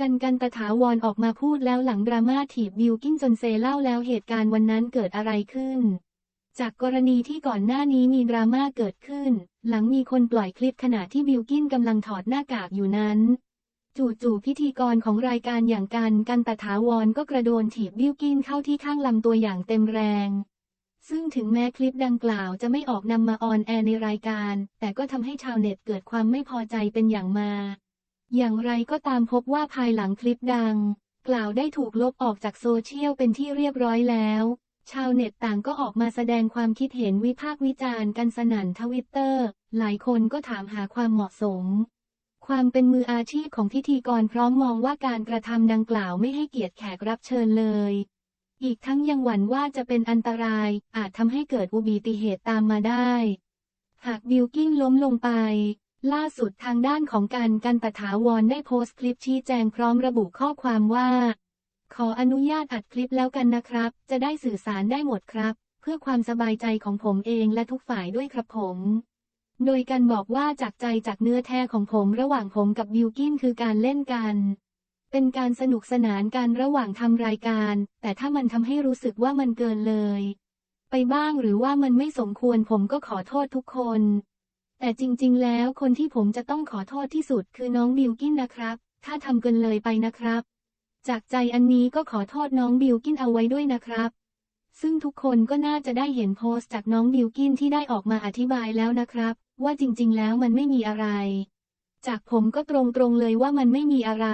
กันกันตถาวรออกมาพูดแล้วหลังดราม่าถีบบิวกิ้นจนเซเล่าแล้วเหตุการณ์วันนั้นเกิดอะไรขึ้น จากกรณีที่ก่อนหน้านี้มีดราม่าเกิดขึ้น หลังมีคนปล่อยคลิปขณะที่บิวกิ้นกำลังถอดหน้ากากอยู่นั้น จู่ๆพิธีกรของรายการอย่างกันกันตถาวรก็กระโดนถีบบิวกิ้นเข้าที่ข้างลำตัวอย่างเต็มแรงซึ่งถึงแม้คลิปดังกล่าวจะไม่ออกนำมาออนแอร์ในรายการ แต่ก็ทำให้ชาวเน็ตเกิดความไม่พอใจเป็นอย่างมาก อย่างไรก็ตามพบว่าภายหลังคลิปดัง กล่าวได้ถูกลบออกจากโซเชียลเป็นที่เรียบร้อยแล้ว ชาวเน็ตต่างก็ออกมาแสดงความคิดเห็นวิพากษ์วิจารณ์กันสนั่นทวิตเตอร์ หลายคนก็ถามหาความเหมาะสม ความเป็นมืออาชีพของพิธีกรพร้อมมองว่าการกระทำดังกล่าวไม่ให้เกียรติแขกรับเชิญเลย อีกทั้งยังหวั่นว่าจะเป็นอันตราย อาจทำให้เกิดอุบัติเหตุตามมาได้ หากบิลกิ้นล้มลงไป ล่าสุดทางด้านของการกันตถาวรได้โพสต์คลิปชี้แจงพร้อมระบุข้อความว่า ขออนุญาตอัดคลิปแล้วกันนะครับ จะได้สื่อสารได้หมดครับ เพื่อความสบายใจของผมเองและทุกฝ่ายด้วยครับผม โดยกันบอกว่าจากใจจากเนื้อแท้ของผมระหว่างผมกับบิลกินคือการเล่นกัน เป็นการสนุกสนานกันระหว่างทำรายการ แต่ถ้ามันทำให้รู้สึกว่ามันเกินเลย ไปบ้างหรือว่ามันไม่สมควรผมก็ขอโทษทุกคน แต่จริง ๆ แล้วคนที่ผมจะต้องขอโทษที่สุดคือน้องบิลกินนะครับ ถ้าทำเกินเลยไปนะครับ จากใจอันนี้ก็ขอโทษน้องบิลกินเอาไว้ด้วยนะครับ ซึ่งทุกคนก็น่าจะได้เห็นโพสต์จากน้องบิลกินที่ได้ออกมาอธิบายแล้วนะครับ ว่าจริง ๆ แล้วมันไม่มีอะไร จากผมก็ตรงๆเลยว่ามันไม่มีอะไร